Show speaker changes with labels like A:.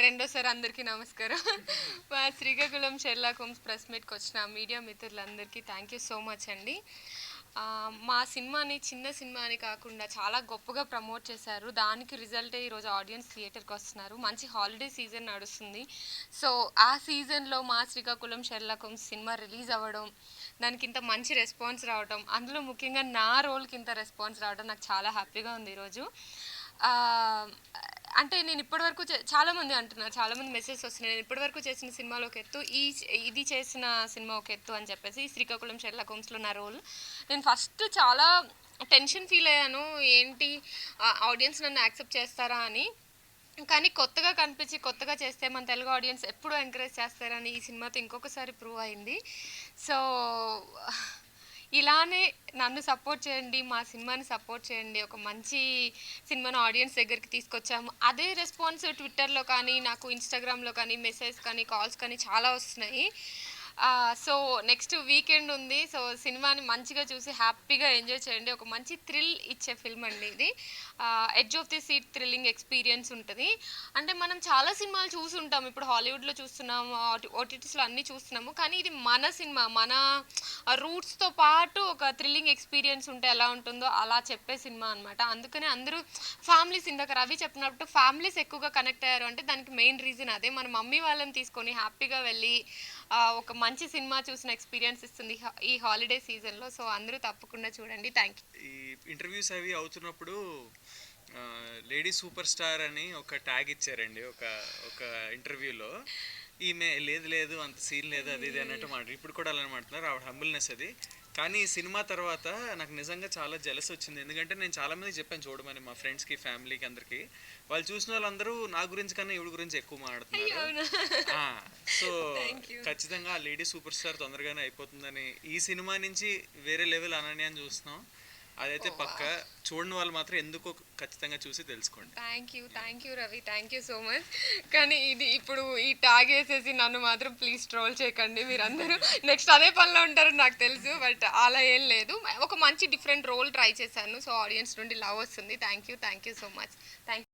A: రెండోసారి అందరికీ నమస్కారం. మా శ్రీకాకుళం షెర్లాక్ హోమ్స్ ప్రెస్ మీట్కి వచ్చిన మీడియా మిత్రులందరికీ థ్యాంక్ యూ సో మచ్ అండి. మా సినిమాని చిన్న సినిమా అని కాకుండా చాలా గొప్పగా ప్రమోట్ చేశారు. దానికి రిజల్ట్ ఈరోజు ఆడియన్స్ థియేటర్కి వస్తున్నారు. మంచి హాలిడే సీజన్ నడుస్తుంది. సో ఆ సీజన్లో మా శ్రీకాకుళం షెర్లాక్ సినిమా రిలీజ్ అవ్వడం దానికి ఇంత మంచి రెస్పాన్స్ రావడం అందులో ముఖ్యంగా నా రోల్కి ఇంత రెస్పాన్స్ రావడం నాకు చాలా హ్యాపీగా ఉంది ఈరోజు. అంటే నేను ఇప్పటివరకు చాలామంది అంటున్నారు చాలా మంది మెసేజ్ వస్తున్నాయి. నేను ఇప్పటివరకు చేసిన సినిమాలో ఒక ఎత్తు ఈ ఇది చేసిన సినిమా ఒక ఎత్తు అని చెప్పేసి శ్రీకాకుళం షెర్లా హోమ్స్లో నా రోల్. నేను ఫస్ట్ చాలా టెన్షన్ ఫీల్ అయ్యాను. ఏంటి ఆడియన్స్ నన్ను యాక్సెప్ట్ చేస్తారా అని. కానీ కొత్తగా కనిపించి కొత్తగా చేస్తే మన తెలుగు ఆడియన్స్ ఎప్పుడు ఎంకరేజ్ చేస్తారని ఈ సినిమాతో ఇంకొకసారి ప్రూవ్ అయింది. సో ఇలానే నన్ను సపోర్ట్ చేయండి మా సినిమాని సపోర్ట్ చేయండి ఒక మంచి సినిమాను ఆడియన్స్ దగ్గరికి తీసుకొచ్చాము. అదే రెస్పాన్స్ ట్విట్టర్లో కానీ నాకు ఇన్స్టాగ్రామ్లో కానీ మెసేజ్ కానీ కాల్స్ కానీ చాలా వస్తున్నాయి. సో నెక్స్ట్ వీకెండ్ ఉంది. సో సినిమాని మంచిగా చూసి హ్యాపీగా ఎంజాయ్ చేయండి. ఒక మంచి థ్రిల్ ఇచ్చే ఫిల్మ్ అండి ఇది. Edge of the seat thrilling experience ఉంటుంది. అంటే మనం చాలా సినిమాలు చూసుంటాం. ఇప్పుడు హాలీవుడ్లో చూస్తున్నాము ఓటీటీస్లో అన్నీ చూస్తున్నాము. కానీ ఇది మన సినిమా మన ఆ రూట్స్తో పాటు ఒక థ్రిల్లింగ్ ఎక్స్పీరియన్స్ ఉంటే ఎలా ఉంటుందో అలా చెప్పే సినిమా అనమాట అందుకనే అందరూ ఫ్యామిలీస్ ఇందాక రవి చెప్పినట్టు ఫ్యామిలీస్ ఎక్కువగా కనెక్ట్ అయ్యారు అంటే దానికి మెయిన్ రీజన్ అదే. మన మమ్మీ వాళ్ళని తీసుకొని హ్యాపీగా వెళ్ళి ఒక మంచి సినిమా చూసిన ఎక్స్పీరియన్స్ ఇస్తుంది ఈ ఈ హాలిడే సీజన్లో సో అందరూ తప్పకుండా చూడండి. థ్యాంక్ యూ
B: ఈ ఇంటర్వ్యూస్ అవి అవుతున్నప్పుడు లేడీ సూపర్ స్టార్ అని ఒక ట్యాగ్ ఇచ్చారండి ఒక ఒక ఇంటర్వ్యూలో ఈమె లేదు లేదు అంత సీన్ లేదు అది ఇది అన్నట్టు మాట. ఇప్పుడు కూడా అలానే మాట్లాడుతున్నారు ఆవిడ హంబుల్నెస్ అది. కానీ ఈ సినిమా తర్వాత నాకు నిజంగా చాలా జలస్ వచ్చింది. ఎందుకంటే నేను చాలా మందికి చెప్పాను చూడమని మా ఫ్రెండ్స్కి ఫ్యామిలీకి అందరికి. వాళ్ళు చూసిన వాళ్ళందరూ నా గురించి కన్నా ఈవిడ గురించి ఎక్కువ మాట్లాడుతున్నారు. సో ఖచ్చితంగా ఆ లేడీ సూపర్ స్టార్ తొందరగానే అయిపోతుందని ఈ సినిమా నుంచి వేరే లెవెల్ అనన్యాన్ని చూస్తున్నాం. అదైతే పక్క చూడని వాళ్ళు మాత్రం ఎందుకో ఖచ్చితంగా చూసి తెలుసుకోండి.
A: Thank you thank you Ravi thank you so much కానీ ఇది ఇప్పుడు ఈ ట్యాగ్ వేసేసి నన్ను మాత్రం ప్లీజ్ ట్రోల్ చేయకండి మీరందరూ. నెక్స్ట్ అదే పనిలో ఉంటారని నాకు తెలుసు బట్ అలా ఏం లేదు. ఒక మంచి డిఫరెంట్ రోల్ ట్రై చేశాను సో ఆడియన్స్ నుండి లవ్ వస్తుంది. Thank you thank you so much thank